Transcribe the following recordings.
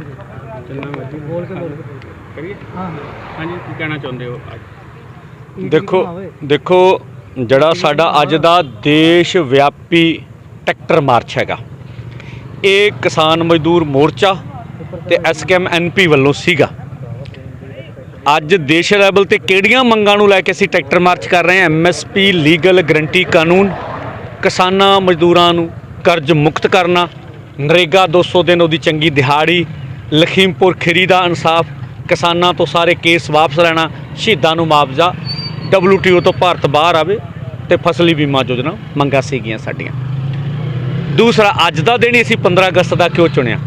ਜਿੰਨਾ ਮਰਜ਼ੀ ਬੋਲ ਕੇ ਬੋਲ। ਕੇ ਕਰੀਏ? ਹਾਂ। ਹਾਂਜੀ ਕੀ ਕਹਿਣਾ ਚਾਹੁੰਦੇ ਹੋ ਅੱਜ? ਦੇਖੋ ਦੇਖੋ ਜਿਹੜਾ ਸਾਡਾ ਅੱਜ ਦਾ ਦੇਸ਼ ਵਿਆਪੀ ਟਰੈਕਟਰ ਮਾਰਚ ਹੈਗਾ ਇਹ ਕਿਸਾਨ ਮਜ਼ਦੂਰ ਮੋਰਚਾ ਤੇ ਐਸਕੇਐਮ ਐਨਪੀ ਵੱਲੋਂ ਸੀਗਾ। ਅੱਜ ਦੇਸ਼ ਲੈਵਲ ਤੇ ਕਿਹੜੀਆਂ ਮੰਗਾਂ ਨੂੰ ਲੈ ਕੇ ਅਸੀਂ ਟਰੈਕਟਰ ਮਾਰਚ ਕਰ ਰਹੇ ਹਾਂ? ਐਮਐਸਪੀ ਲੀਗਲ ਗਰੰਟੀ ਕਾਨੂੰਨ ਕਿਸਾਨਾਂ ਮਜ਼ਦੂਰਾਂ ਨੂੰ ਕਰਜ਼ ਮੁਕਤ ਕਰਨਾ ਨਰੇਗਾ 200 ਦਿਨ ਉਹਦੀ ਚੰਗੀ ਦਿਹਾੜੀ ਲਖੀਮਪੁਰ ਖੀਰੀ ਦਾ ਇਨਸਾਫ, ਕਿਸਾਨਾਂ ਤੋਂ ਸਾਰੇ ਕੇਸ ਵਾਪਸ ਲੈਣਾ, ਸ਼ਹੀਦਾਂ ਨੂੰ ਮੁਆਵਜ਼ਾ WTO ਤੋਂ ਭਾਰਤ ਬਾਹਰ ਆਵੇ ਤੇ ਫਸਲੀ ਬੀਮਾ ਯੋਜਨਾ ਮੰਗਾਂ ਸੀਗੀਆਂ ਸਾਡੀਆਂ। ਦੂਸਰਾ, ਅੱਜ ਦਾ ਦਿਨ ਹੀ ਅਸੀਂ 15 ਅਗਸਤ ਦਾ ਕਿਉਂ ਚੁਣਿਆ?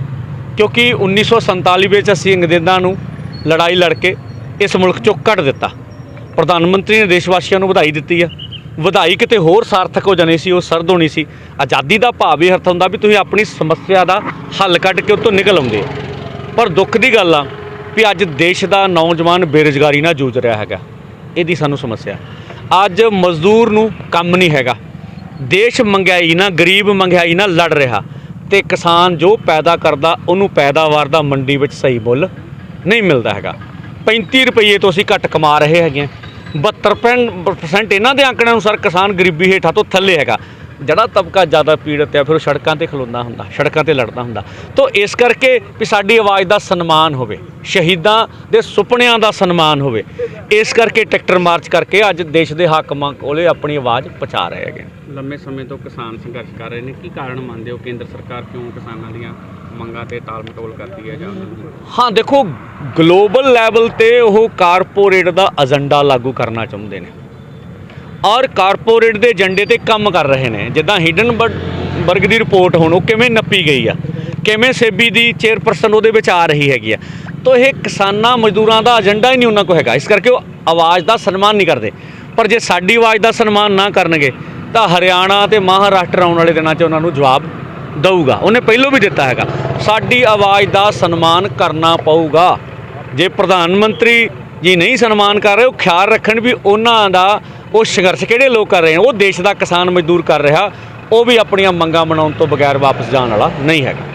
ਕਿਉਂਕਿ 1947 ਵਿੱਚ ਅਸੀਂ ਅੰਗਰੇਜ਼ਾਂ ਨੂੰ ਲੜਾਈ ਲੜ ਕੇ ਇਸ ਮੁਲਕ ਚੋਂ ਕੱਢ ਦਿੱਤਾ। ਪ੍ਰਧਾਨ ਮੰਤਰੀ ਨੇ ਦੇਸ਼ ਵਾਸੀਆਂ ਨੂੰ ਵਧਾਈ ਦਿੱਤੀ ਆ। ਵਧਾਈ ਕਿਤੇ ਹੋਰ ਸਾਰਥਕ ਹੋ ਜਾਣੀ ਸੀ, ਉਹ ਸਰਦ ਹੋਣੀ ਸੀ। ਆਜ਼ਾਦੀ ਦਾ ਭਾਵ ਇਹ ਅਰਥ ਹੁੰਦਾ ਵੀ ਤੁਸੀਂ ਆਪਣੀ ਸਮੱਸਿਆ ਦਾ ਹੱਲ ਕੱਢ ਕੇ ਉਹ ਤੋਂ ਨਿਕਲ ਆਉਂਦੇ ਹੋ। ਪਰ ਦੁੱਖ ਦੀ ਗੱਲ ਆ ਵੀ ਅੱਜ ਦੇਸ਼ ਦਾ ਨੌਜਵਾਨ ਬੇਰੁਜ਼ਗਾਰੀ ਨਾਲ ਜੂਝ ਰਿਹਾ ਹੈਗਾ। ਇਹਦੀ ਸਾਨੂੰ ਸਮੱਸਿਆ। ਅੱਜ ਮਜ਼ਦੂਰ ਨੂੰ ਕੰਮ ਨਹੀਂ ਹੈਗਾ। ਦੇਸ਼ ਮਹਿੰਗਾਈ ਨਾ, ਗਰੀਬ ਮਹਿੰਗਾਈ ਨਾ ਲੜ ਰਿਹਾ। ਤੇ ਕਿਸਾਨ ਜੋ ਪੈਦਾ ਕਰਦਾ, ਉਹਨੂੰ ਪੈਦਾਵਾਰ ਦਾ ਮੰਡੀ ਵਿੱਚ ਸਹੀ ਮੁੱਲ ਨਹੀਂ ਮਿਲਦਾ ਹੈਗਾ। 35 ਰੁਪਏ ਤੋਂ ਅਸੀਂ ਘੱਟ ਕਮਾ ਰਹੇ ਹੈਗੇ ਹਾਂ। 72% ਇਹਨਾਂ ਦੇ ਅੰਕੜਿਆਂ ਅਨੁਸਾਰ ਕਿਸਾਨ ਗਰੀਬੀ ਹੇਠਾਂ ਤੋਂ ਥੱਲੇ ਹੈਗਾ। ਜਿਹੜਾ ਤਬਕਾ ਜ਼ਿਆਦਾ ਪੀੜਤ ਹੈ ਫਿਰ ਉਹ ਸੜਕਾਂ ਤੇ ਖਲੋਂਦਾ ਹੁੰਦਾ ਸੜਕਾਂ ਤੇ ਲੜਦਾ ਹੁੰਦਾ। ਤੋਂ ਇਸ ਕਰਕੇ ਵੀ ਸਾਡੀ ਆਵਾਜ਼ ਦਾ ਸਨਮਾਨ ਹੋਵੇ ਸ਼ਹੀਦਾਂ ਦੇ ਸੁਪਨਿਆਂ ਦਾ ਸਨਮਾਨ ਹੋਵੇ ਇਸ ਕਰਕੇ ਟਰੈਕਟਰ ਮਾਰਚ ਕਰਕੇ ਅੱਜ ਦੇਸ਼ ਦੇ ਹਾਕਮਾਂ ਕੋਲੇ ਆਪਣੀ ਆਵਾਜ਼ ਪਹੁੰਚਾ ਰਹੇ ਹੈਗੇ। ਲੰਮੇ ਸਮੇਂ ਤੋਂ ਕਿਸਾਨ ਸੰਘਰਸ਼ ਕਰ ਰਹੇ ਨੇ ਕੀ ਕਾਰਨ ਮੰਨਦੇ ਹੋ? ਕੇਂਦਰ ਸਰਕਾਰ ਕਿਉਂ ਕਿਸਾਨਾਂ ਦੀਆਂ ਮੰਗਾਂ ਤੇ ਤਾਲ ਮਟੋਲ ਕਰਦੀ ਹੈ ਜਾਂ ਹਾਂ ਦੇਖੋ ਗਲੋਬਲ ਲੈਵਲ ਤੇ ਉਹ ਕਾਰਪੋਰੇਟ ਦਾ ਏਜੰਡਾ ਲਾਗੂ ਕਰਨਾ ਚਾਹੁੰਦੇ ਨੇ। ਔਰ ਕਾਰਪੋਰੇਟ ਦੇ ਏਜੰਡੇ ਤੇ ਕੰਮ ਕਰ ਰਹੇ ਨੇ। ਜਿੱਦਾਂ ਹਿਡਨ ਹਿਡਨਬਰਗ ਦੀ ਰਿਪੋਰਟ ਹੁਣ ਉਹ ਕਿਵੇਂ ਨੱਪੀ ਗਈ ਆ? ਕਿਵੇਂ ਸੇਬੀ ਦੀ ਚੇਅਰਪਰਸਨ ਉਹਦੇ ਵਿੱਚ ਆ ਰਹੀ ਹੈਗੀ ਆ? ਤਾਂ ਇਹ ਕਿਸਾਨਾਂ ਮਜ਼ਦੂਰਾਂ ਦਾ ਏਜੰਡਾ ਹੀ ਨਹੀਂ ਉਹਨਾਂ ਕੋਲ ਹੈਗਾ। ਇਸ ਕਰਕੇ ਉਹ ਆਵਾਜ਼ ਦਾ ਸਨਮਾਨ ਨਹੀਂ ਕਰਦੇ। ਪਰ ਜੇ ਸਾਡੀ ਆਵਾਜ਼ ਦਾ ਸਨਮਾਨ ਨਾ ਕਰਨਗੇ, ਤਾਂ ਹਰਿਆਣਾ ਤੇ ਮਹਾਰਾਸ਼ਟਰ ਆਉਣ ਵਾਲੇ ਦਿਨਾਂ 'ਚ ਉਹਨਾਂ ਨੂੰ ਜਵਾਬ ਦਊਗਾ। ਉਹਨੇ ਪਹਿਲੋਂ ਵੀ ਦਿੱਤਾ ਹੈਗਾ। ਸਾਡੀ ਆਵਾਜ਼ ਦਾ ਸਨਮਾਨ ਕਰਨਾ ਪਊਗਾ। ਜੇ ਪ੍ਰਧਾਨ ਮੰਤਰੀ ਜੀ ਨਹੀਂ ਸਨਮਾਨ ਕਰ ਰਹੇ, ਉਹ ਖਿਆਲ ਰੱਖਣ ਵੀ ਉਹਨਾਂ ਦਾ ਉਹ ਸੰਘਰਸ਼ ਕਿਹੜੇ ਲੋਕ ਕਰ ਰਹੇ ਨੇ ਉਹ ਦੇਸ਼ ਦਾ ਕਿਸਾਨ ਮਜ਼ਦੂਰ ਕਰ ਰਿਹਾ, ਉਹ ਵੀ ਆਪਣੀਆਂ ਮੰਗਾਂ ਮਨਾਉਣ ਤੋਂ ਬਗੈਰ ਵਾਪਸ ਜਾਣ ਵਾਲਾ ਨਹੀਂ ਹੈਗਾ।